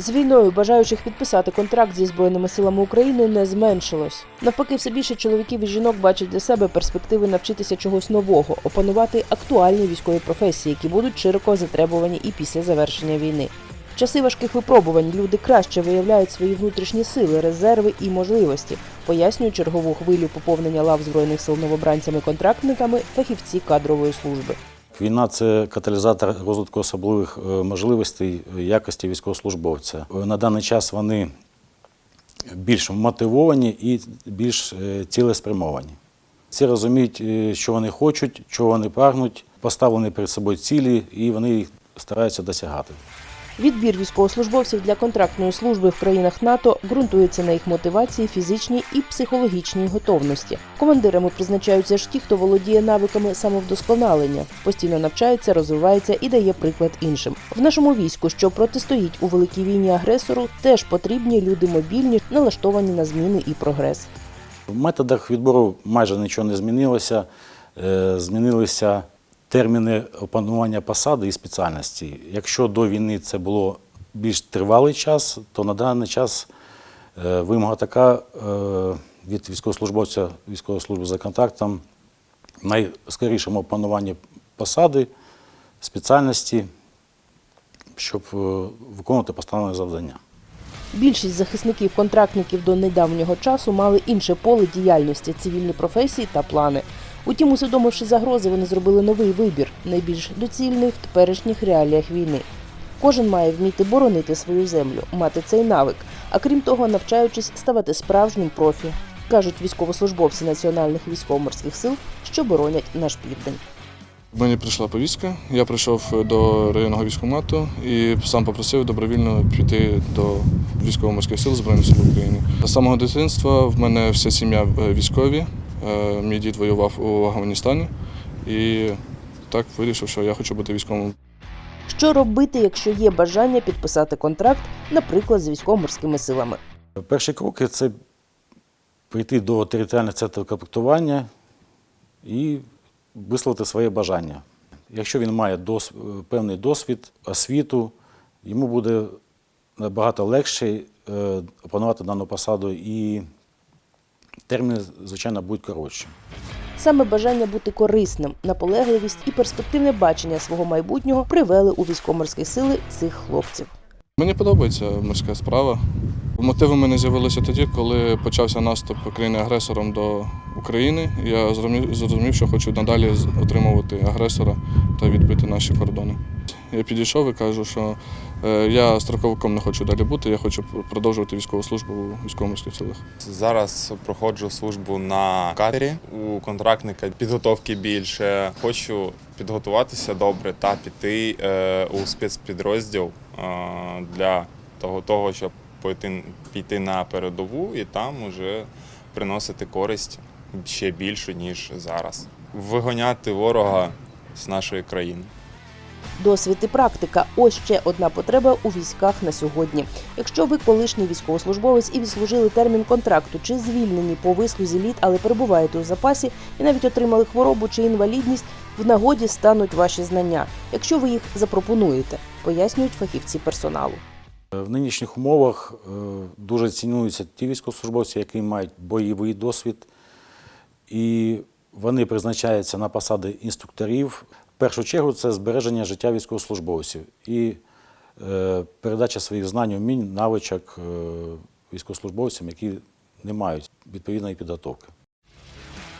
З війною бажаючих підписати контракт зі збройними силами України не зменшилось. Навпаки, все більше чоловіків і жінок бачать для себе перспективи навчитися чогось нового, опанувати актуальні військові професії, які будуть широко затребувані і після завершення війни. В часи важких випробувань люди краще виявляють свої внутрішні сили, резерви і можливості, пояснюють чергову хвилю поповнення лав збройних сил новобранцями-контрактниками фахівці кадрової служби. Війна це каталізатор розвитку особливих е, можливостей е, якості військовослужбовця. Е, На даний час вони більш мотивовані і більш цілеспрямовані. Всі розуміють, що вони хочуть, чого вони прагнуть, поставлені перед собою цілі, і вони їх стараються досягати. Відбір військовослужбовців для контрактної служби в країнах НАТО ґрунтується на їх мотивації, фізичній і психологічній готовності. Командирами призначаються ж ті, хто володіє навиками самовдосконалення, постійно навчається, розвивається і дає приклад іншим. В нашому війську, що протистоїть у великій війні агресору, теж потрібні люди мобільні, налаштовані на зміни і прогрес. В методах відбору майже нічого не змінилося. Е, Змінилися терміни опанування посади і спеціальності. Якщо до війни це було більш тривалий час, то на даний час е, вимога така е, від військовослужбовця військової служби за контрактом найскорішому опануванні посади, спеціальності, щоб е, виконувати поставлене завдання. Більшість захисників-контрактників до недавнього часу мали інше поле діяльності, цивільні професії та плани. Утім, усвідомивши загрози, вони зробили новий вибір, найбільш доцільний в теперішніх реаліях війни. Кожен має вміти боронити свою землю, мати цей навик, а крім того, навчаючись ставати справжнім профі, кажуть військовослужбовці національних військово-морських сил, що боронять наш південь. Мені прийшла повістка. Я прийшов до районного військкомату і сам попросив добровільно піти до військово-морських сил Збройних сил України. З самого дитинства в мене вся сім'я е, військові. Е, Мій дід воював у Афганістані і так вирішив, що я хочу бути військовим. Що робити, якщо є бажання підписати контракт, наприклад, з військово-морськими силами? Перші кроки це прийти до територіального центру комплектування і висловити своє бажання. Якщо він має дос, певний досвід, освіту, йому буде набагато легше е, опанувати дану посаду і терміни, звичайно, будуть коротші. Саме бажання бути корисним, наполегливість і перспективне бачення свого майбутнього привели у військово-морські сили цих хлопців. Мені подобається морська справа. Мотиви в мене з'явилися тоді, коли почався наступ країни-агресором до України. Я зрозумів, зрозумів, що хочу надалі отримувати агресора та відбити наші кордони. Я підійшов і кажу, що е, я строковиком не хочу далі бути, я хочу продовжувати військову службу у військово-морських силах. Зараз проходжу службу на катері. У контрактника підготовки більше. Хочу підготуватися добре та піти е, у спецпідрозділ е, для того, того, щоб піти, піти на передову і там уже приносити користь ще більшу, ніж зараз. Вигоняти ворога з нашої країни. Досвід і практика ось ще одна потреба у військах на сьогодні. Якщо ви колишній військовослужбовець і відслужили термін контракту, чи звільнені по вислузі літ, але перебуваєте у запасі і навіть отримали хворобу чи інвалідність, в нагоді стануть ваші знання, якщо ви їх запропонуєте, пояснюють фахівці персоналу. В нинішніх умовах е, дуже цінуються ті військовослужбовці, які мають бойовий досвід, і вони призначаються на посади інструкторів. Першу чергу це збереження життя військовослужбовців і е, передача своїх знань, умінь, навичок е, військовослужбовцям, які не мають відповідної підготовки.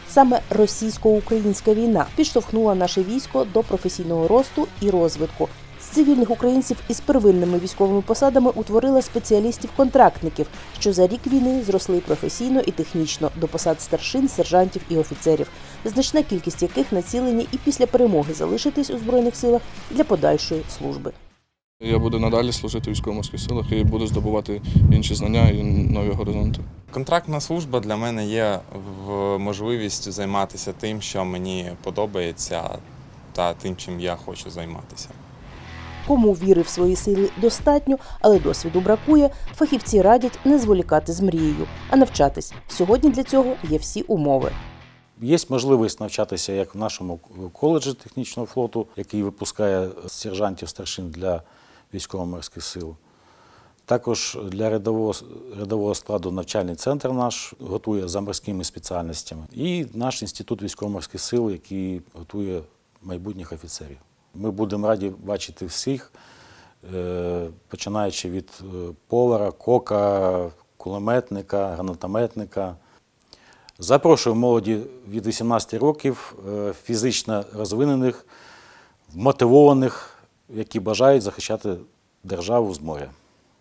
Саме російсько-українська війна підштовхнула наше військо до професійного росту і розвитку. Цивільних українців із первинними військовими посадами утворила спеціалістів-контрактників, що за рік війни зросли професійно і технічно до посад старшин, сержантів і офіцерів, значна кількість яких націлені і після перемоги залишитись у збройних силах для подальшої служби. Я буду надалі служити в військово-морських силах і буду здобувати інші знання і нові горизонти. Контрактна служба для мене є в можливістю займатися тим, що мені подобається, та тим, чим я хочу займатися. Кому віри в свої сили достатньо, але досвіду бракує, фахівці радять не зволікати з мрією, а навчатись. Сьогодні для цього є всі умови. Є можливість навчатися як в нашому коледжі технічного флоту, який випускає сержантів старшин для військово-морських сил, Також для рядового, рядового складу навчальний центр наш готує за морськими спеціальностями. І наш інститут військово-морських сил, який готує майбутніх офіцерів. Ми будемо раді бачити всіх, е, починаючи від е, повара, кока, кулеметника, гранатометника. Запрошую молоді від 18 років, е, фізично розвинених, мотивованих, які бажають захищати державу з моря.